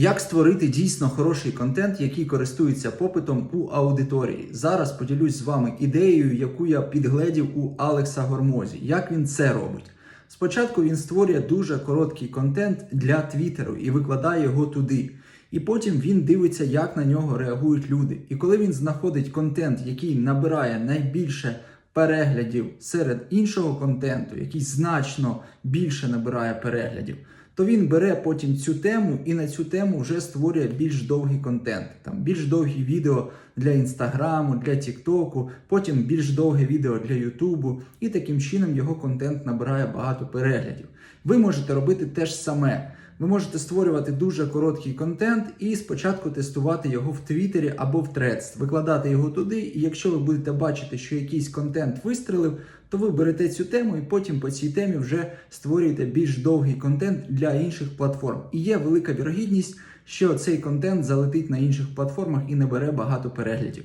Як створити дійсно хороший контент, який користується попитом у аудиторії? Зараз поділюсь з вами ідеєю, яку я підгледів у Алекса Гормозі. Як він це робить? Спочатку він створює дуже короткий контент для Твіттеру і викладає його туди. І потім він дивиться, як на нього реагують люди. І коли він знаходить контент, який набирає найбільше переглядів серед іншого контенту, який значно більше набирає переглядів, то він бере потім цю тему і на цю тему вже створює більш довгий контент. Там більш довгі відео для інстаграму, для Тіктоку, потім більш довге відео для Ютубу, і таким чином його контент набирає багато переглядів. Ви можете робити те ж саме. Ви можете створювати дуже короткий контент і спочатку тестувати його в Твіттері або в Threads, викладати його туди. І якщо ви будете бачити, що якийсь контент вистрелив, то ви берете цю тему і потім по цій темі вже створюєте більш довгий контент для інших платформ. І є велика вірогідність, що цей контент залетить на інших платформах і набере багато переглядів.